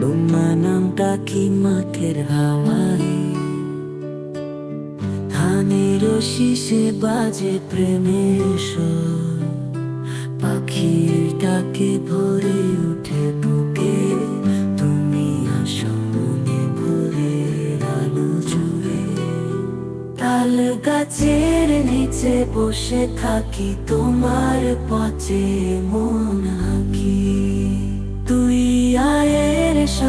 তোমার নামটা কি মাঠের হাওয়ায়? ধানের শীষে বাজে প্রেমের সুর। পাখির ডাকে ভরে উঠে বুকে, তুমি আসো মনে ভরে আলো জুড়ে। তাল গাছের নিচে বসে থাকি তোমার পচে মন।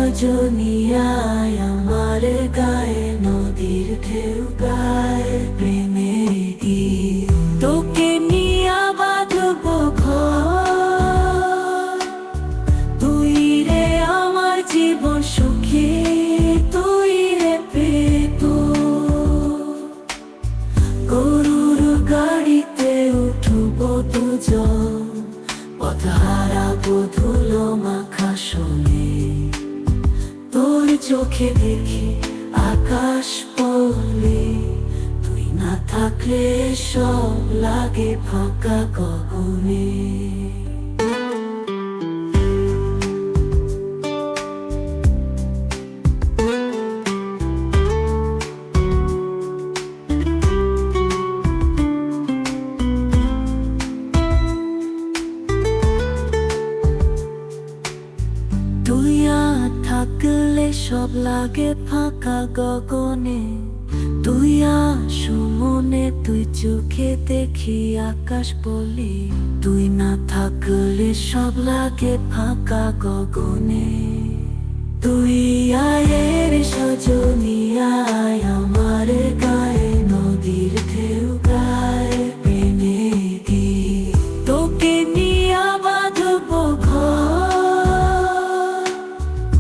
আয় আমার গায়ে নদীর ঢেউ গায়ে প্রেমে গীত। তোকে নিয়া বাঁধব তুই রে আমার জীবন সুখী, তুই রে পেতু। গরুর গাড়িতে উঠব দুজন পথহারা বধুলো মাখা শোনে চোখে দেখি আকাশ পড়লে তুই না থাকলে সব লাগে ফাঁকা গগনে। তুই আর সব লাগে ফাঁকা গগনে। তুই আসু মনে, তুই চোখে দেখি আকাশ বলি। তুই না থাকলে সব লাগে ফাঁকা গগনে।